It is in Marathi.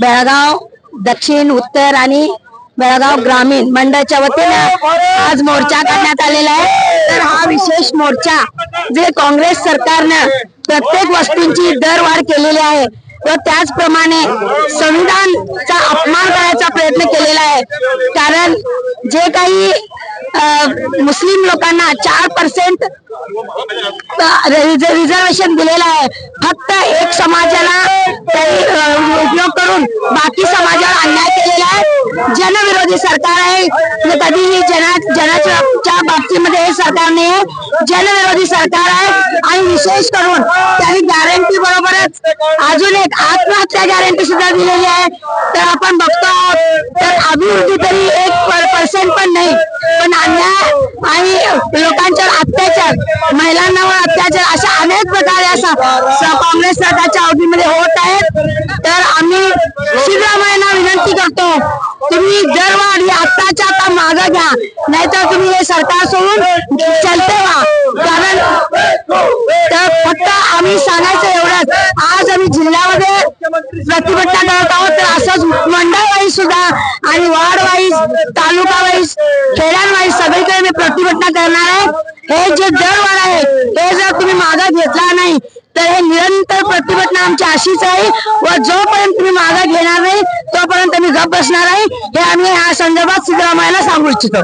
बेळगाव दक्षिण उत्तर आणि बेळगाव ग्रामीण मंडळाच्या वतीने आज मोर्चा करण्यात आलेला आहे. तर हा विशेष मोर्चा जे काँग्रेस सरकारनं प्रत्येक वस्तूंची दरवाढ केलेली आहे व त्याचप्रमाणे संविधानचा अपमान करायचा प्रयत्न केलेला आहे. कारण जे काही मुस्लिम लोकांना चार पर्सेंट रिझर्वेशन दिलेलं आहे. फक्त एक समाजाला उपयोग करून बाकी समाजावर अन्याय केलेला आहे. जनविरोधी सरकार आहे. म्हणजे कधीही जना जनाच्या बाबतीमध्ये हे सरकार नाही आहे. जनविरोधी सरकार आहे. आणि विशेष करून त्यांनी गॅरंटी बरोबरच अजून एक आत्महत्या गॅरंटी सुद्धा दिलेली आहे. तर आपण बघतो आहोत तर अभिवृद्धी तरी एक पर्सेंट पण नाही पण अन्याय आणि लोकांच्यावर अत्याचार महिलांवर अत्याचार अशा अनेक प्रकारे असा काँग्रेस सरकारच्या अवधीमध्ये होत आहेत. तर आम्ही सिद्धरामय्यांना विनंती करतो तुम्ही दरवाढ ही आत्ताच्या आता मागं घ्या. नाहीतर तुम्ही हे सरकार सोडून चलते व्हा. कारण तर फक्त आम्ही सांगायचं एवढंच आज आम्ही जिल्ह्यामध्ये प्रतिभटना करत आहोत तर असंच आणि वार्ड वाईज तालुका वाईज खेड्यांवाईज सगळीकडे मी प्रतिभटना करणार आहे. हे जे दरवाढ आहे हे जर तुम्ही मागा घेतला नाही तर हे निरंतर प्रतिभटना आमची अशीच आहे व जोपर्यंत तुम्ही मागा घेणार नाही तोपर्यंत मी गप बसणार आहे. हे आम्ही या संदर्भात सिद्धरामय्याला सांगू इच्छितो.